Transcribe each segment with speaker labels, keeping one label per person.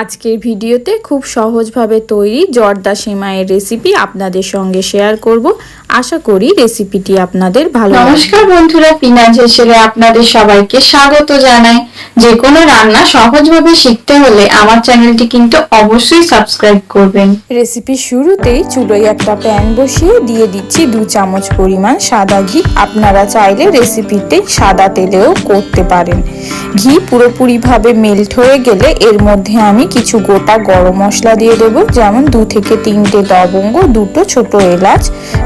Speaker 1: আজকের ভিডিওতে খুব সহজভাবে তৈরি জর্দা সেমাইয়ের রেসিপি আপনাদের সঙ্গে শেয়ার করব। আশা করি রেসিপিটি আপনাদের ভালো
Speaker 2: নমস্কার বন্ধুরা ফিনান্স হেসেলে আপনাদের সবাইকে স্বাগত জানাই। যে কোনো রান্না সহজভাবে শিখতে হলে আমার চ্যানেলটি কিন্তু অবশ্যই সাবস্ক্রাইব করবেন।
Speaker 1: রেসিপি শুরুতেই চুলোয় একটা প্যান বসিয়ে দিয়ে দিচ্ছি দু চামচ পরিমাণ সাদা ঘি। আপনারা চাইলে রেসিপিতে সাদা তেলেও করতে পারেন। ঘি পুরোপুরিভাবে মেল্ট হয়ে গেলে এর মধ্যে আমি কিছু গোটা গরম মশলা দিয়ে দেবো, যেমন দু থেকে তিনটে লবঙ্গ, দুটো ছোট এলাচ,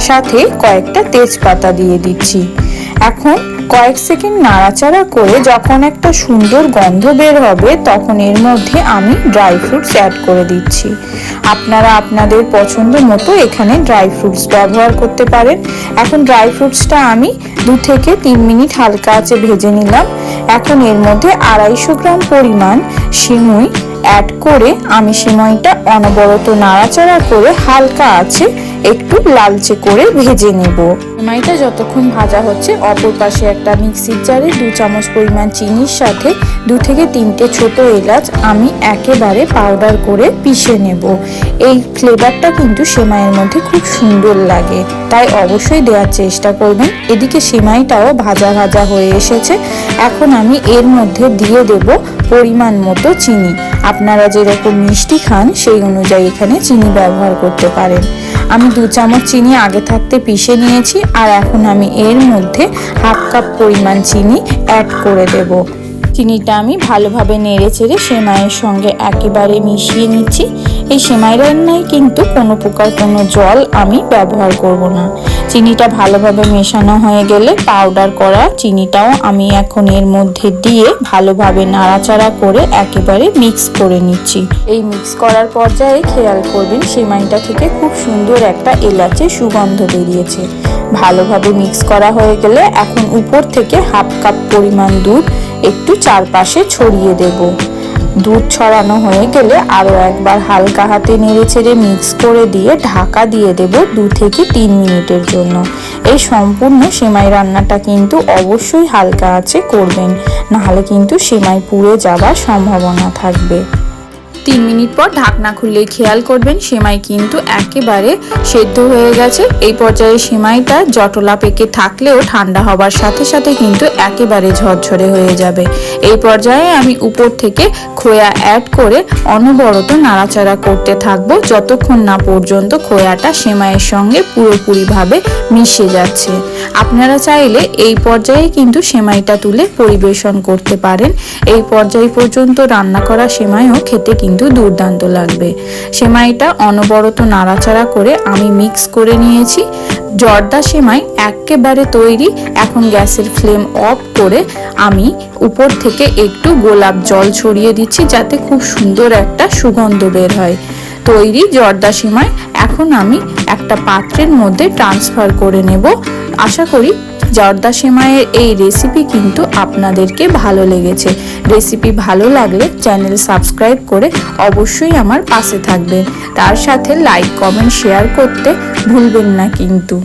Speaker 1: সাথে কয়েকটা তেজপাতা দিয়ে দিচ্ছি। এখন কয়েক সেকেন্ড নাড়াচাড়া করে যখন একটা সুন্দর গন্ধ বের হবে, তখন এর মধ্যে আমি ড্রাই ফ্রুটস অ্যাড করে দিচ্ছি। আপনারা আপনাদের পছন্দ মতো এখানে ড্রাই ফ্রুটস ব্যবহার করতে পারেন। এখন ড্রাই ফ্রুটসটা আমি দু থেকে তিন মিনিট হালকা আঁচে ভেজে নিলাম। এখন এর মধ্যে আড়াইশো গ্রাম পরিমাণ সিমুই অ্যাড করে আমি সিমইটা অনবরত নাড়াচাড়া করে হালকা আছে একটু লালচে করে ভেজে নেব। সিমাইটা যতক্ষণ ভাজা হচ্ছে, অপর পাশে একটা মিক্সির জারে দু চামচ পরিমাণ চিনির সাথে দু থেকে তিনটে ছোট এলাচ আমি একেবারে পাউডার করে পিষে নেব। এই ফ্লেভারটা কিন্তু সেমাইয়ের মধ্যে খুব সুন্দর লাগে, তাই অবশ্যই দেওয়ার চেষ্টা করবেন। এদিকে সেমাইটাও ভাজা ভাজা হয়ে এসেছে। এখন আমি এর মধ্যে দিয়ে দেব পরিমাণ মতো চিনি। আপনারা যেরকম মিষ্টি খান, সেই অনুযায়ী এখানে চিনি ব্যবহার করতে পারেন। আমি দু চামচ চিনি আগে থাকতে পিষে নিয়েছি, আর এখন আমি এর মধ্যে হাফ কাপ পরিমাণ চিনি অ্যাড করে দেব। চিনিটা আমি ভালোভাবে নেড়ে চেড়ে সেমাইয়ের সঙ্গে একেবারে মিশিয়ে নিচ্ছি। এই সেমাই রান্নায় কিন্তু কোনো প্রকার কোনো জল আমি ব্যবহার করব না। চিনিটা ভালোভাবে মেশানো হয়ে গেলে পাউডার করা চিনিটাও আমি এখন এর মধ্যে দিয়ে ভালোভাবে নাড়াচাড়া করে একেবারে মিক্স করে নিচ্ছি। এই মিক্স করার পর্যায়ে খেয়াল করবেন সেমাইটা থেকে খুব সুন্দর একটা এলাচে সুগন্ধ বেরিয়েছে। ভালোভাবে মিক্স করা হয়ে গেলে এখন উপর থেকে হাফ কাপ পরিমাণ দুধ একটু চারপাশে ছড়িয়ে দেব। দুধ ছড়ানো হয়ে গেলে আরও একবার হালকা হাতে নেড়ে ছেড়ে মিক্স করে দিয়ে ঢাকা দিয়ে দেব দু থেকে তিন মিনিটের জন্য। এই সম্পূর্ণ সেমাই রান্নাটা কিন্তু অবশ্যই হালকা আছে করবেন, নাহলে কিন্তু সেমাই পুড়ে যাওয়ার সম্ভাবনা থাকবে। তিন মিনিট পর ঢাকনা খুললেই খেয়াল করবেন, সেমাই কিন্তু একেবারে সেদ্ধ হয়ে গেছে। এই পর্যায়ে সেমাইটা জটলা পেকে থাকলেও ঠান্ডা হবার সাথে সাথে কিন্তু একেবারে ঝরঝরে হয়ে যাবে। এই পর্যায়ে আমি উপর থেকে খোয়া অ্যাড করে অনবরত নাড়াচাড়া করতে থাকব, যতক্ষণ না পর্যন্ত খোয়াটা সেমাইয়ের সঙ্গে পুরোপুরিভাবে মিশে যাচ্ছে। আপনারা চাইলে এই পর্যায়ে কিন্তু সেমাইটা তুলে পরিবেশন করতে পারেন। এই পর্যায় পর্যন্ত রান্না করা সেমাইও খেতে কিন্তু দুর্দান্ত লাগবে। সেমাইটা অনবরত নাড়াচাড়া করে আমি মিক্স করে নিয়েছি। জর্দা সেমাই একেবারে তৈরি। এখন গ্যাসের ফ্লেম অফ করে আমি উপর থেকে একটু গোলাপ জল ছড়িয়ে দিচ্ছি যাতে খুব সুন্দর একটা সুগন্ধ বের হয়। তৈরি জর্দা সেমাই। এখন আমি একটা পাত্রের মধ্যে ট্রান্সফার করে নেব। আশা করি জর্দা সেমাইয়ের এই রেসিপি কিন্তু আপনাদেরকে ভালো লেগেছে। রেসিপি ভালো লাগলে চ্যানেল সাবস্ক্রাইব করে অবশ্যই আমার পাশে থাকবেন। তার সাথে লাইক কমেন্ট শেয়ার করতে ভুলবেন না কিন্তু।